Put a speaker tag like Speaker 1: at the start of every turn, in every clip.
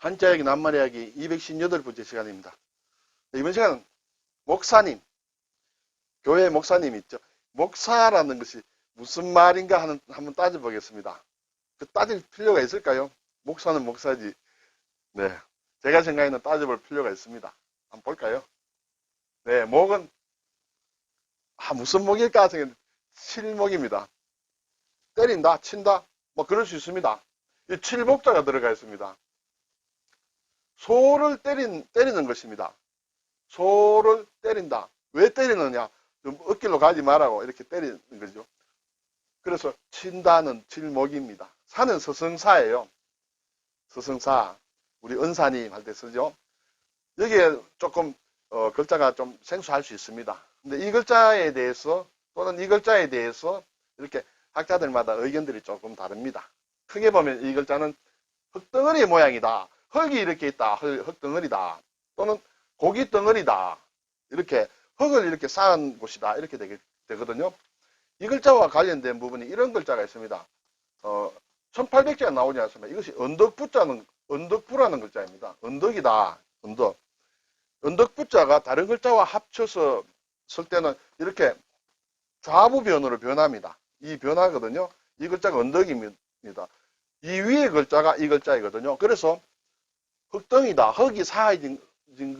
Speaker 1: 한자역이 낱말 이야기 218번째 시간입니다. 이번 시간은 목사님, 교회 목사님 있죠. 목사라는 것이 무슨 말인가 하는 한번 따져보겠습니다. 그 따질 필요가 있을까요? 목사는 목사지. 네, 제가 생각에는 따져볼 필요가 있습니다. 한번 볼까요? 네, 목은 아 무슨 목일까 생각 칠목입니다. 때린다, 친다, 뭐 그럴 수 있습니다. 이 칠목자가 들어가 있습니다. 소를 때린, 때리는 것입니다. 소를 때린다. 왜 때리느냐? 좀 어깨로 가지 말라고 이렇게 때리는 거죠. 그래서 친다는 칠목입니다. 사는 서성사예요. 서성사. 우리 은사님 할 때 쓰죠. 여기에 조금 어, 글자가 좀 생소할 수 있습니다. 근데 이 글자에 대해서 또는 이 글자에 대해서 이렇게 학자들마다 의견들이 조금 다릅니다. 크게 보면 이 글자는 흙덩어리 모양이다. 흙이 이렇게 있다. 흙, 흙 덩어리다. 또는 고기 덩어리다. 이렇게 흙을 이렇게 쌓은 곳이다. 이렇게 되게, 되거든요. 이 글자와 관련된 부분이 이런 글자가 있습니다. 어, 1800자가 나오지 않습니까? 이것이 언덕부자는, 언덕부라는 글자입니다. 언덕이다. 언덕. 언덕부자가 다른 글자와 합쳐서 쓸 때는 이렇게 좌부 변으로 변합니다. 이 변하거든요. 이 글자가 언덕입니다. 이 위에 글자가 이 글자이거든요. 그래서 흙덩이다, 흙이 쌓여진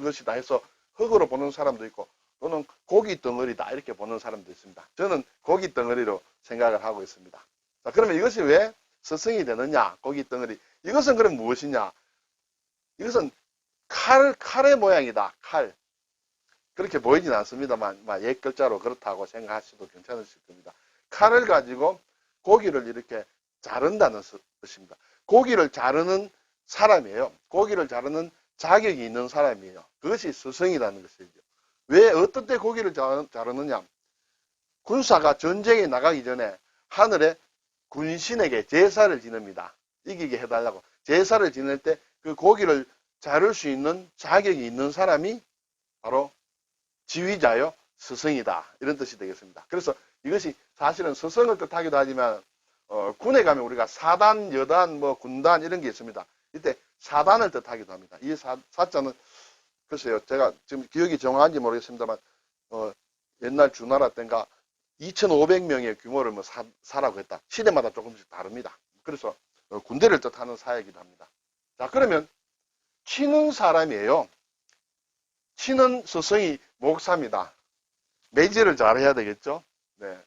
Speaker 1: 것이다 해서 흙으로 보는 사람도 있고 또는 고기 덩어리다 이렇게 보는 사람도 있습니다. 저는 고기 덩어리로 생각을 하고 있습니다. 자, 그러면 이것이 왜 서성이 되느냐? 고기 덩어리. 이것은 그럼 무엇이냐? 이것은 칼, 칼의 모양이다. 칼. 그렇게 보이진 않습니다만, 옛 글자로 그렇다고 생각하셔도 괜찮으실 겁니다. 칼을 가지고 고기를 이렇게 자른다는 뜻입니다. 고기를 자르는 사람이에요. 고기를 자르는 자격이 있는 사람이에요. 그것이 스승이라는 것이죠. 왜 어떤 때 고기를 자르느냐? 군사가 전쟁에 나가기 전에 하늘에 군신에게 제사를 지냅니다. 이기게 해달라고. 제사를 지낼 때 그 고기를 자를 수 있는 자격이 있는 사람이 바로 지휘자요, 스승이다. 이런 뜻이 되겠습니다. 그래서 이것이 사실은 스승을 뜻하기도 하지만 어, 군에 가면 우리가 사단, 여단, 뭐 군단 이런 게 있습니다. 이때 사단을 뜻하기도 합니다. 이 사, 사자는 글쎄요, 제가 지금 기억이 정확한지 모르겠습니다만 어, 옛날 주나라 때인가 2,500명의 규모를 뭐 사, 사라고 했다. 시대마다 조금씩 다릅니다. 그래서 어, 군대를 뜻하는 사이기도 합니다. 자, 그러면 치는 사람이에요. 치는 스승이 목사입니다. 매질을 잘해야 되겠죠? 네.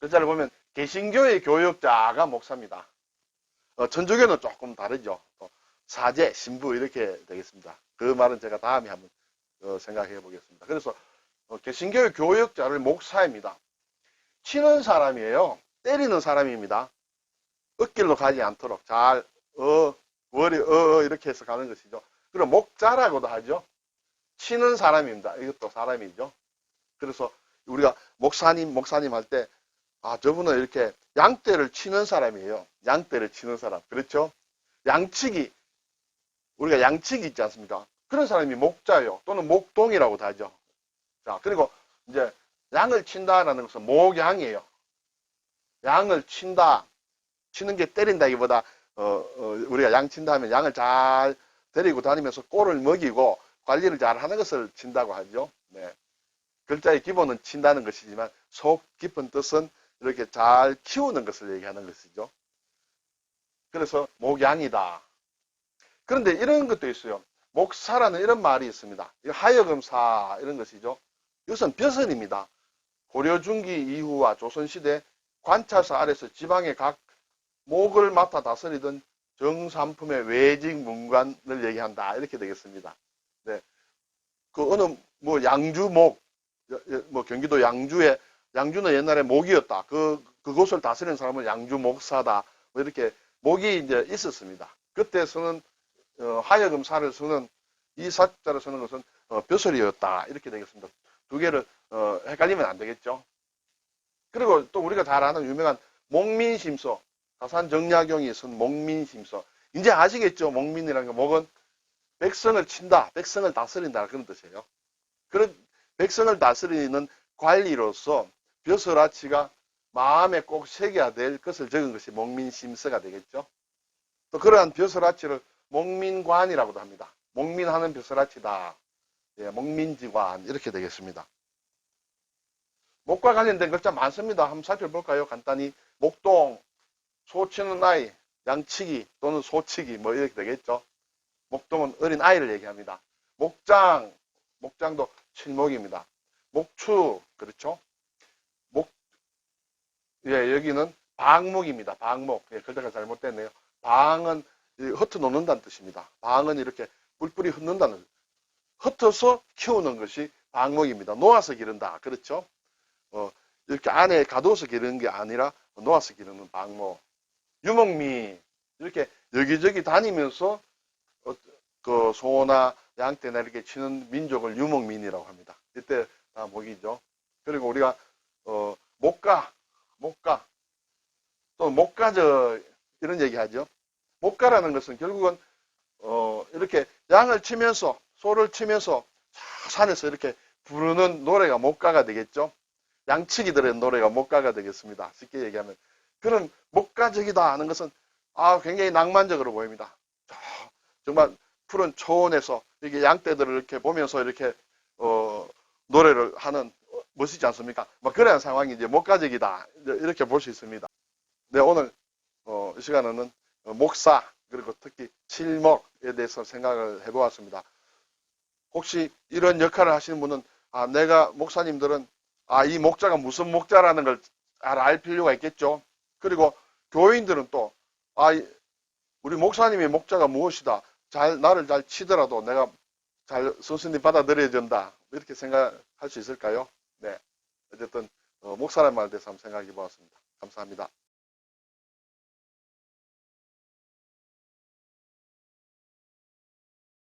Speaker 1: 글자를 보면 개신교의 교역자가 목사입니다. 어, 천주교는 조금 다르죠. 어, 사제, 신부 이렇게 되겠습니다. 그 말은 제가 다음에 한번 어, 생각해 보겠습니다. 그래서 어, 개신교의 교역자를 목사입니다. 치는 사람이에요. 때리는 사람입니다. 어길로 가지 않도록 잘, 어, 월이, 어, 어, 이렇게 해서 가는 것이죠. 그리고 목자라고도 하죠. 치는 사람입니다. 이것도 사람이죠. 그래서 우리가 목사님, 목사님 할 때, 아, 저분은 이렇게 양떼를 치는 사람이에요. 양떼를 치는 사람. 그렇죠? 양치기. 우리가 양치기 있지 않습니까? 그런 사람이 목자예요. 또는 목동이라고도 하죠. 자, 그리고 이제 양을 친다라는 것은 목양이에요. 양을 친다. 치는 게 때린다기보다, 어, 어, 우리가 양 친다 하면 양을 잘 데리고 다니면서 꼴을 먹이고 관리를 잘 하는 것을 친다고 하죠. 네. 글자의 기본은 친다는 것이지만 속 깊은 뜻은 이렇게 잘 키우는 것을 얘기하는 것이죠. 그래서 목양이다. 그런데 이런 것도 있어요. 목사라는 이런 말이 있습니다. 하여금사 이런 것이죠. 이것은 벼슬입니다. 고려 중기 이후와 조선시대 관찰사 아래서 지방의 각 목을 맡아 다스리던 정삼품의 외직 문관을 얘기한다. 이렇게 되겠습니다. 네. 그 어느 뭐 양주목, 뭐 경기도 양주에 양주는 옛날에 목이었다. 그 그곳을 다스리는 사람은 양주 목사다. 뭐 이렇게 목이 이제 있었습니다. 그때 쓰는 어, 하여금사를 쓰는 이 사자를 쓰는 것은 어, 벼슬이었다. 이렇게 되겠습니다. 두 개를 어, 헷갈리면 안 되겠죠. 그리고 또 우리가 잘 아는 유명한 목민심서 가산 정약용이 쓴 목민심서 이제 아시겠죠? 목민이라는 게 목은 백성을 친다, 백성을 다스린다 그런 뜻이에요. 그런 백성을 다스리는 관리로서 벼슬아치가 마음에 꼭 새겨야 될 것을 적은 것이 목민심서가 되겠죠. 또 그러한 벼슬아치를 목민관이라고도 합니다. 목민하는 벼슬아치다. 예, 목민지관 이렇게 되겠습니다. 목과 관련된 글자 많습니다. 한번 살펴볼까요? 간단히 목동, 소치는 아이, 양치기 또는 소치기 뭐 이렇게 되겠죠. 목동은 어린 아이를 얘기합니다. 목장, 목장도 칠목입니다. 목추, 그렇죠? 목, 예, 여기는 방목입니다. 방목. 예, 글자가 잘못됐네요. 방은 이 흩어 놓는다는 뜻입니다. 방은 이렇게 뿔뿔이 흩는다는, 흩어서 키우는 것이 방목입니다. 놓아서 기른다. 그렇죠? 어, 이렇게 안에 가둬서 기르는 게 아니라 놓아서 기르는 방목. 유목미. 이렇게 여기저기 다니면서 어, 그 소나 양떼나 이렇게 치는 민족을 유목민이라고 합니다. 이때 다 목이죠. 그리고 우리가 어, 목가, 목가, 또 목가저 이런 얘기하죠. 목가라는 것은 결국은 어, 이렇게 양을 치면서 소를 치면서 저 산에서 이렇게 부르는 노래가 목가가 되겠죠. 양치기들의 노래가 목가가 되겠습니다. 쉽게 얘기하면 그런 목가적이다 하는 것은 아 굉장히 낭만적으로 보입니다. 저, 정말 푸른 초원에서 이렇게 양떼들을 이렇게 보면서 이렇게 어, 노래를 하는 어, 멋있지 않습니까? 뭐 그런 상황이 이제 목가적이다 이렇게 볼 수 있습니다. 네 오늘 어, 이 시간에는 어, 목사 그리고 특히 칠목에 대해서 생각을 해보았습니다. 혹시 이런 역할을 하시는 분은 아 내가 목사님들은 아 이 목자가 무슨 목자라는 걸 잘 알 필요가 있겠죠. 그리고 교인들은 또 아 우리 목사님의 목자가 무엇이다. 잘 나를 잘 치더라도 내가 잘 선생님 받아들여야 된다. 이렇게 생각할 수 있을까요? 네. 어쨌든 어, 목사란 말에 대해서 한번 생각해 보았습니다. 감사합니다.